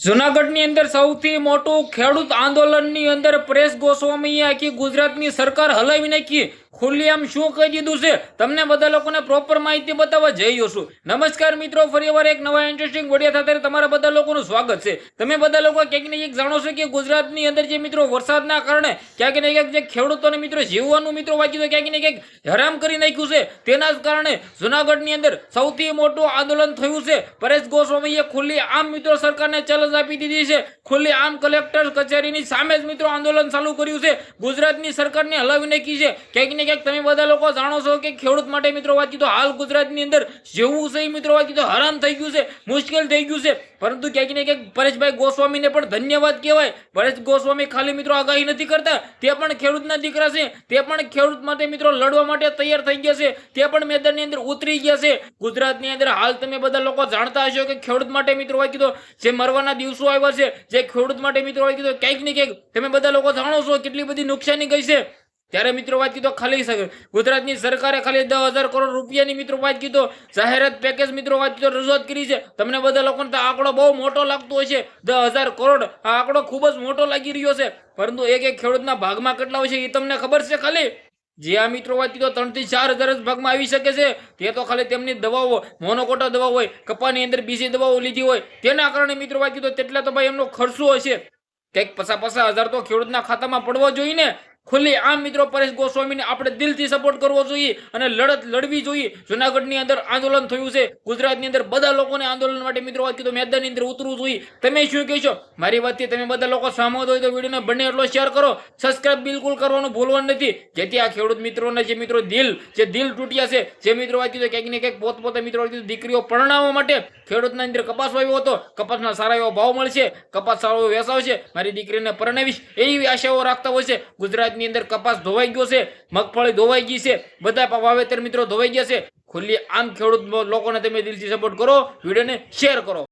જુનાગઢની અંદર સૌથી મોટું ખેડૂત આંદોલનની અંદર પ્રેસ ગોસ્વામીએ આખી ગુજરાતની સરકાર હલાવી નાખી. ખુલ્લેઆમ શું કહી દીધું છે? તમને બધા લોકોને પ્રોપર માહિતી બતાવવા જઈ છું. નમસ્કાર મિત્રો ફરીવાર એક નવા ઇન્ટરેસ્ટિંગ વડિયા સાથે તમારા બધા લોકોનું સ્વાગત છે. તમે બધા લોકો ક્યાંક ને ક્યાંક જાણો છો કે ગુજરાતની અંદર જે મિત્રો વરસાદના કારણે ક્યાંક ને ક્યાંક જે ખેડૂતોને મિત્રો જીવવાનું મિત્રો વાંચ્યું તો ક્યાંક ને ક્યાંક હરામ કરી નાખ્યું છે. તેના જ કારણે જુનાગઢની અંદર સૌથી મોટું આંદોલન થયું છે. પરેશ ગોસ્વામીએ ખુલ્લી આમ મિત્રો સરકારને ચેલેન્જ આપી દીધી છે. ખુલ્લી આમ કલેક્ટર કચેરીની સામે જ મિત્રો આંદોલન ચાલુ કર્યું છે. ગુજરાતની સરકારને હલાવી નાખી છે. ક્યાંક ક્યાંક તમે બધા લોકો જાણો છો કે ખેડૂત માટે મિત્રો વાંચી તો હાલ ગુજરાતની અંદર જેવું છે મિત્રો વાંચી તો હરામ થઈ ગયું છે, મુશ્કેલ થઈ ગયું છે. પરંતુ ક્યાંક ને ક્યાંક પરેશભાઈ ગોસ્વામીને પણ ધન્યવાદ કહેવાય. પરેશ ગોસ્વામી ખાલી મિત્રો આગાહી નથી કરતા, તે પણ ખેડૂતના દીકરા છે, તે પણ ખેડૂત માટે મિત્રો લડવા માટે તૈયાર થઈ ગયા છે, તે પણ મેદાનની અંદર ઉતરી ગયા છે. ગુજરાતની અંદર હાલ તમે બધા લોકો જાણતા હશો કે ખેડૂત માટે મિત્રો વાંચી તો જે મરવાના દિવસો આવ્યા છે, જે ખેડૂત માટે મિત્રો વાંચી તો ક્યાંક ને ક્યાંક તમે બધા લોકો જાણો છો કેટલી બધી નુકસાની ગઈ છે. ત્યારે મિત્રો વાત કીધો ખાલી ગુજરાતની સરકારે ખાલી દસ હજાર કરોડ રૂપિયાની મિત્રો વાત કીધો. જાહેરાત પેકેજ મિત્રો વાત કીધો, રજૂઆત કરી છે. તમને બધા લોકોને તો આંકડો બહુ મોટો લાગતો છે. દસ કરોડ, આ આંકડો ખૂબ જ મોટો લાગી રહ્યો છે. પરંતુ એક એક ખેડૂતના ભાગમાં કેટલા હોય છે એ તમને ખબર છે ખાલી? જે આ મિત્રો વાત કીધો ત્રણથી ચાર હજાર જ ભાગમાં આવી શકે છે. તે તો ખાલી તેમની દવાઓ, મોનોકોટા દવા હોય, કપાની અંદર બીજી દવાઓ લીધી હોય. તેના કારણે મિત્રો વાત કીધો, તેટલા તો ભાઈ એમનો ખર્ચો હશે. કંઈક પસા પચાસ હજાર તો ખેડૂતના ખાતામાં પડવો જોઈએ ખુલ્લી આમ મિત્રો પરેશ ગોસ્વામીને આપણે દિલથી સપોર્ટ કરવો જોઈએ અને લડત લડવી જોઈએ. જુનાગઢની અંદર આંદોલન થયું છે. ગુજરાતની અંદર બધા લોકોને આંદોલન માટે મિત્રો વાત કીધું, મેદાનની અંદર ઉતરવું જોઈએ. તમે શું કહેશો? મારી વાતથી તમે બધા લોકો સહમત હોય તો વિડીયોને બંને એટલો શેર કરો. સબસ્ક્રાઇબ બિલકુલ કરવાનું ભૂલવાનું નથી. જેથી આ ખેડૂત મિત્રોને જે મિત્રો દિલ, જે દિલ તૂટ્યા છે, જે મિત્રો વાત કીધું ક્યાંક ને ક્યાંક પોતપોતે મિત્રો વાત કીધું, દીકરીઓ પરણાવવા માટે ખેડૂતના અંદર કપાસ વાવ્યો હતો. કપાસના સારા એવો ભાવ મળશે. કપાસ સારો એવો વેચાવશે મારી દીકરીને પરણાવીશ એવી આશાઓ રાખતા હોય છે ગુજરાતની અંદર કપાસ ધોવાઈ ગયો છે, મગફળી ધોવાઈ ગઈ છે, બધા વાવેતર મિત્રો ધોવાઈ ગયા છે. ખુલ્લી આમ ખેડૂત લોકોને તમે દિલથી સપોર્ટ કરો, વિડીયોને શેર કરો.